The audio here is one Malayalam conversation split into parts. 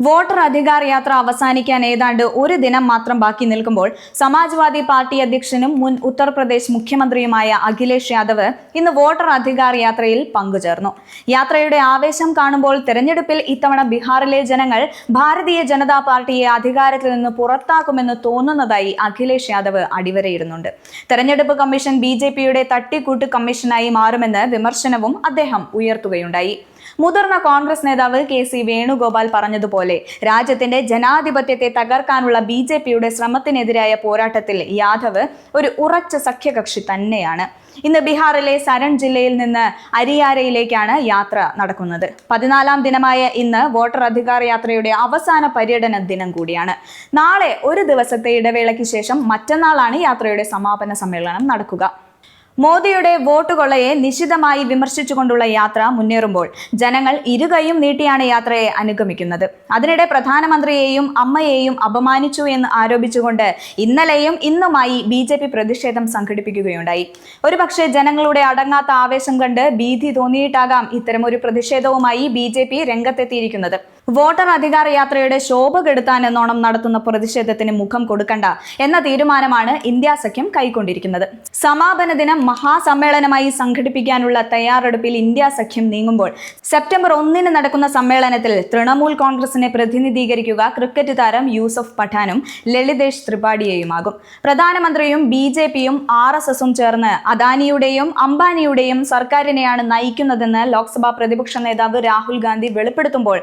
വോട്ടർ അധികാർ യാത്ര അവസാനിക്കാൻ ഏതാണ്ട് ഒരു ദിനം മാത്രം ബാക്കി നിൽക്കുമ്പോൾ സമാജ്വാദി പാർട്ടി അധ്യക്ഷനും മുൻ ഉത്തർപ്രദേശ് മുഖ്യമന്ത്രിയുമായ അഖിലേഷ് യാദവ് ഇന്ന് വോട്ടർ അധികാർ യാത്രയിൽ പങ്കുചേർന്നു. യാത്രയുടെ ആവേശം കാണുമ്പോൾ തെരഞ്ഞെടുപ്പിൽ ഇത്തവണ ബീഹാറിലെ ജനങ്ങൾ ഭാരതീയ ജനതാ പാർട്ടിയെ അധികാരത്തിൽ നിന്ന് പുറത്താക്കുമെന്ന് തോന്നുന്നതായി അഖിലേഷ് യാദവ് അടിവരയിടുന്നുണ്ട്. തെരഞ്ഞെടുപ്പ് കമ്മീഷൻ ബി തട്ടിക്കൂട്ട് കമ്മീഷനായി മാറുമെന്ന് വിമർശനവും അദ്ദേഹം ഉയർത്തുകയുണ്ടായി. മുതിർന്ന കോൺഗ്രസ് നേതാവ് കെ സി വേണുഗോപാൽ പറഞ്ഞതുപോലെ രാജ്യത്തിന്റെ ജനാധിപത്യത്തെ തകർക്കാനുള്ള ബി ജെ പിയുടെ ശ്രമത്തിനെതിരായ പോരാട്ടത്തിൽ യാദവ് ഒരു ഉറച്ച സഖ്യകക്ഷി തന്നെയാണ്. ഇന്ന് ബീഹാറിലെ സരൺ ജില്ലയിൽ നിന്ന് അരിയാരയിലേക്കാണ് യാത്ര നടക്കുന്നത്. പതിനാലാം ദിനമായ ഇന്ന് വോട്ടർ അധികാർ യാത്രയുടെ അവസാന പര്യടന ദിനം കൂടിയാണ്. നാളെ ഒരു ദിവസത്തെ ഇടവേളയ്ക്ക് ശേഷം മറ്റന്നാളാണ് യാത്രയുടെ സമാപന സമ്മേളനം നടക്കുക. മോദിയുടെ വോട്ട് കൊള്ളയെ നിശിതമായി വിമർശിച്ചുകൊണ്ടുള്ള യാത്ര മുന്നേറുമ്പോൾ ജനങ്ങൾ ഇരുകൈയും നീട്ടിയാണ് യാത്രയെ അനുഗമിക്കുന്നത്. അതിനിടെ പ്രധാനമന്ത്രിയെയും അമ്മയെയും അപമാനിച്ചു എന്ന് ആരോപിച്ചുകൊണ്ട് ഇന്നലെയും ഇന്നുമായി ബി ജെ പി പ്രതിഷേധം സംഘടിപ്പിക്കുകയുണ്ടായി. ഒരുപക്ഷെ ജനങ്ങളുടെ അടങ്ങാത്ത ആവേശം കണ്ട് ഭീതി തോന്നിയിട്ടാകാം ഇത്തരമൊരു പ്രതിഷേധവുമായി ബി ജെ പി രംഗത്തെത്തിയിരിക്കുന്നത്. വോട്ടർ അധികാര യാത്രയുടെ ശോഭ കെടുത്താൻ എന്നോണം നടത്തുന്ന പ്രതിഷേധത്തിന് മുഖം കൊടുക്കണ്ട എന്ന തീരുമാനമാണ് ഇന്ത്യ സഖ്യം കൈക്കൊണ്ടിരിക്കുന്നത്. സമാപന ദിനം മഹാസമ്മേളനമായി സംഘടിപ്പിക്കാനുള്ള തയ്യാറെടുപ്പിൽ ഇന്ത്യ സഖ്യം നീങ്ങുമ്പോൾ സെപ്റ്റംബർ ഒന്നിന് നടക്കുന്ന സമ്മേളനത്തിൽ തൃണമൂൽ കോൺഗ്രസിനെ പ്രതിനിധീകരിക്കുക ക്രിക്കറ്റ് താരം യൂസഫ് പഠാനും ലളിതേഷ് ത്രിപാഠിയെയുമാകും. പ്രധാനമന്ത്രിയും ബി ജെ പിയും ആർ എസ് എസും ചേർന്ന് അദാനിയുടെയും അംബാനിയുടെയും സർക്കാരിനെയാണ് നയിക്കുന്നതെന്ന് ലോക്സഭാ പ്രതിപക്ഷ നേതാവ് രാഹുൽ ഗാന്ധി വെളിപ്പെടുത്തുമ്പോൾ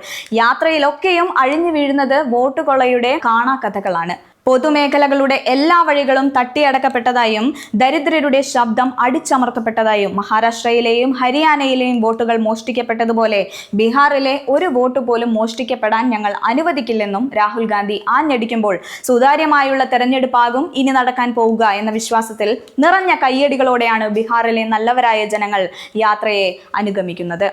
യാത്രയിലൊക്കെയും അഴിഞ്ഞു വീഴുന്നത് വോട്ട് കൊള്ളയുടെ കാണാക്കഥകളാണ്. പൊതുമേഖലകളുടെ എല്ലാ വഴികളും തട്ടിയടക്കപ്പെട്ടതായും ദരിദ്രരുടെ ശബ്ദം അടിച്ചമർത്തപ്പെട്ടതായും മഹാരാഷ്ട്രയിലെയും ഹരിയാനയിലെയും വോട്ടുകൾ മോഷ്ടിക്കപ്പെട്ടതുപോലെ ബീഹാറിലെ ഒരു വോട്ട് പോലും മോഷ്ടിക്കപ്പെടാൻ ഞങ്ങൾ അനുവദിക്കില്ലെന്നും രാഹുൽ ഗാന്ധി ആഞ്ഞടിക്കുമ്പോൾ സുതാര്യമായുള്ള തെരഞ്ഞെടുപ്പാകും ഇനി നടക്കാൻ പോവുക എന്ന വിശ്വാസത്തിൽ നിറഞ്ഞ കയ്യടികളോടെയാണ് ബീഹാറിലെ നല്ലവരായ ജനങ്ങൾ യാത്രയെ അനുഗമിക്കുന്നത്.